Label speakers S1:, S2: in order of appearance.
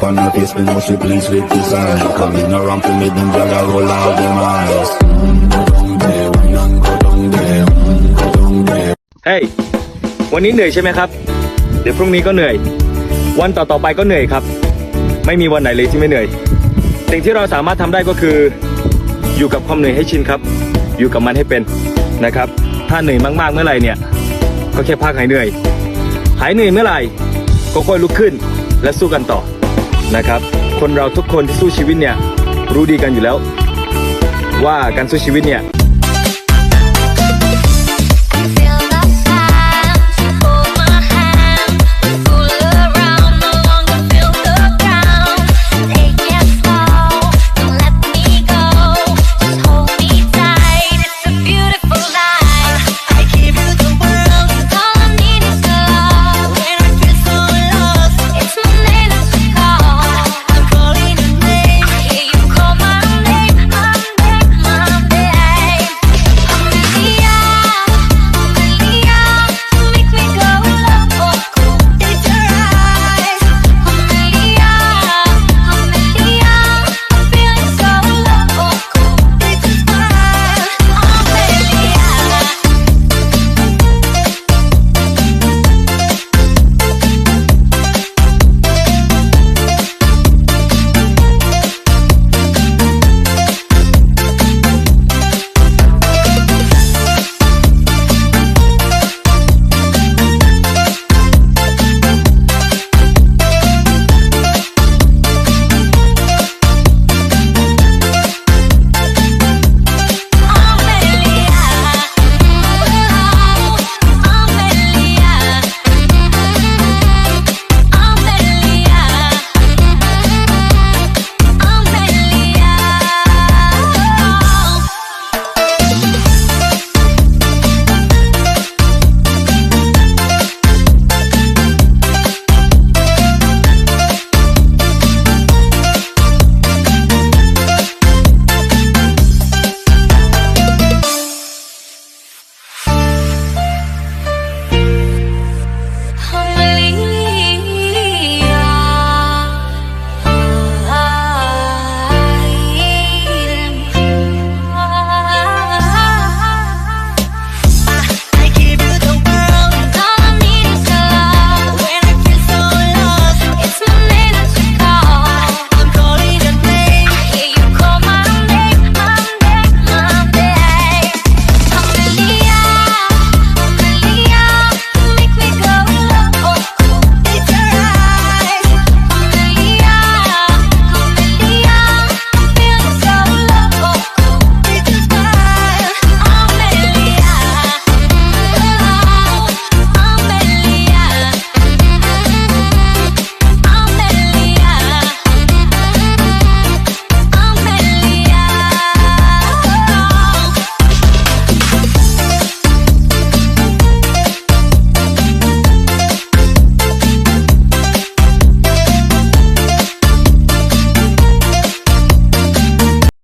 S1: up on her face, me know she pleased with design. Coming around to me, them gyal a roll out them eyes. Mm, go down there, wine and go down there, mm, go down there.
S2: เฮ้ยวันนี้เหนื่อยใช่ไหมครับ เดี๋ยวพรุ่งนี้ก็เหนื่อย วันต่อๆไปก็เหนื่อยครับ ไม่มีวันไหนเลยที่ไม่เหนื่อย สิ่งที่เราสามารถทำได้ก็คือ อยู่กับความเหนื่อยให้ชินครับ อยู่กับมันให้เป็นนะครับ ถ้าเหนื่อยมากๆเมื่อไหร่เนี่ย ก็แค่พักหายเหนื่อย หายเหนื่อยเมื่อไหร่ก็ค่อยลุกขึ้นและสู้กันต่อ นะครับ คนเราทุกคนที่สู้ชีวิตเนี่ยรู้ดีกันอยู่แล้ว ว่าการสู้ชีวิตเนี่ย